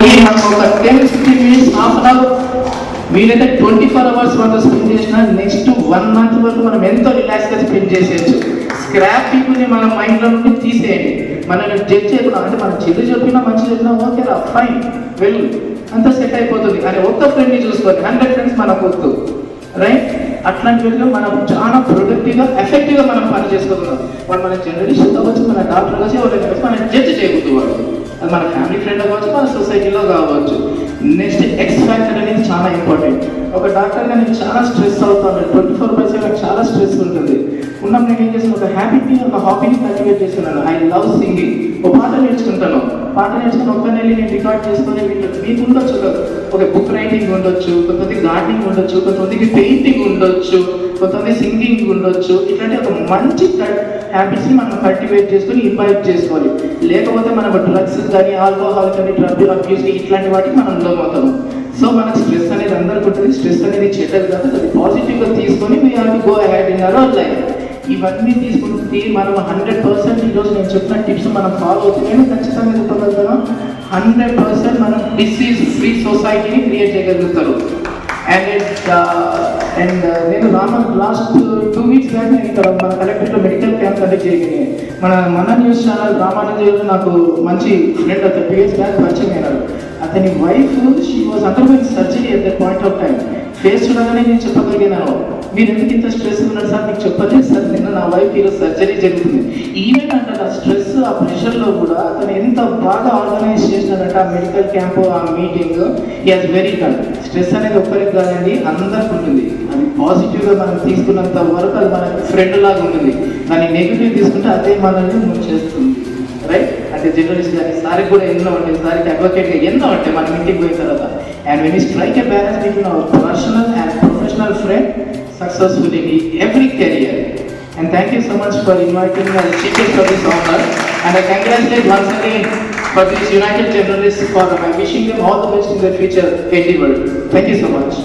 మీరైతే ఒక minutes half twenty four hours వరకు స్పెండ్ చేసిన నెక్స్ట్ వన్ మంత్ వరకు మనం ఎంతో రిలాక్స్గా స్పెండ్ చేసేయచ్చు. స్క్రాపింగ్ మన మైండ్లో నుండి తీసేయండి. మనల్ని జడ్జ్ చేయకుండా అంటే మన చెల్లి చెప్పినా మంచి చెప్పినా ఓకే రా ఫైన్ వెళ్ళు. అంతా సెట్ అయిపోతుంది. కానీ ఒక్క ఫ్రెండ్ని చూసుకోండి. హండ్రెడ్ ఫ్రెండ్స్ మనకు వద్దు రైట్ అట్లాంటి వీటిలో మనం చాలా ప్రొడక్టివ్గా ఎఫెక్టివ్గా మనం పని చేసుకోగలం వాళ్ళు మన జర్నలిస్ట్ కావచ్చు మన డాక్టర్ కావచ్చు ఎవరైనా మనం జడ్జ్ చేయకూడదు వాళ్ళు అది మన ఫ్యామిలీ ఫ్రెండ్ కావచ్చు మన సొసైటీలో కావచ్చు. నెక్స్ట్ ఎక్స్ ఫ్యాక్టర్ అనేది చాలా ఇంపార్టెంట్ ఒక డాక్టర్గా నేను చాలా స్ట్రెస్ అవుతాను. ట్వంటీ ఫోర్ బై సెవెన్ చాలా స్ట్రెస్ ఉంటుంది. ఉన్నాం నేను ఏం చేస్తాను? ఒక హ్యాపీని ఒక హాబీని కల్టివేట్ చేస్తున్నాను. ఐ లవ్ సింగింగ్ ఒక పాట నేర్చుకుంటాను. పాట నేర్చుకుని ఒక్క నెల నేను రికార్డ్ చేసుకుని వీళ్ళు మీకు ఉండొచ్చు. ఒక ఒక బుక్ రైటింగ్ ఉండొచ్చు కొంతమంది గార్డెనింగ్ ఉండొచ్చు కొంతమందికి పెయింటింగ్ ఉండొచ్చు కొంతమంది సింగింగ్ ఉండొచ్చు. ఇట్లాంటి ఒక మంచి హ్యాబిట్స్ని మనం కల్టివేట్ చేసుకొని ఇంపైట్ చేసుకోవాలి. లేకపోతే మనకు డ్రగ్స్ కానీ ఆల్కహాల్ కానీ డ్రగ్ అబ్యూస్ ఇట్లాంటి వాటికి మనం లోమవుతాము సో మనకు స్ట్రెస్ అనేది అందరికి ఉంటుంది. స్ట్రెస్ అనేది చెడ్డది కాదు అది పాజిటివ్గా తీసుకొని మీ have go ahead in our life ఇవన్నీ తీసుకుంటే మనం హండ్రెడ్ పర్సెంట్ ఈరోజు నేను చెప్పిన టిప్స్ మనం ఫాలో అవుతున్నాయి ఖచ్చితంగా చెప్పగలుగుతాను హండ్రెడ్ పర్సెంట్ మనం డిసీజ్ ఫ్రీ సొసైటీని క్రియేట్ చేయగలుగుతారు. అండ్ అండ్ uh, uh, నేను రామ లాస్ట్ టూ వీక్స్ కానీ ఇక్కడ మన కలెక్టర్లో మెడికల్ కండక్ట్ చేయగలిగాను మన మన న్యూస్ ఛానల్ రామానంద నాకు మంచి ఫ్రెండ్ అతను పేజ్ బ్యాక్ పరిచయం అతని wife she was undergoing surgery at the point of time face చూడగానే నేను చెప్పగలిగినాను మీరు ఎందుకు ఇంత స్ట్రెస్ ఉన్నారు సార్? మీకు చెప్పలేదు సార్. నిన్న నా వైఫ్ ఈరోజు సర్జరీ జరుగుతుంది. ఈవెన్ అంటే ఆ స్ట్రెస్ ఆ ప్రెషర్లో కూడా అతను ఎంత బాగా ఆర్గనైజ్ చేసినాడంటే ఆ మెడికల్ క్యాంప్ ఆ meeting has very done stress అనేది ఒక్కరికి కాదండి అందరికి ఉంటుంది. పాజిటివ్గా మనం తీసుకున్నంత వరకు అది మన ఫ్రెండ్ లాగా ఉంటుంది. దాన్ని నెగిటివ్ తీసుకుంటే అదే మనల్ని మూవ్ చేస్తుంది రైట్ అంటే జర్నలిస్ట్ కానీ సార్ కూడా ఎన్నో ఉంటాయి సారికి అడ్వకేట్గా ఎన్నో ఉంటాయి మనం ఇంటికి పోయిన తర్వాత. And when you strike a balance between our personal and professional friend successful in every career and thank you so much for inviting and and I congratulate once again for this united journalist for I wishing them all the best in the future and the world thank you so much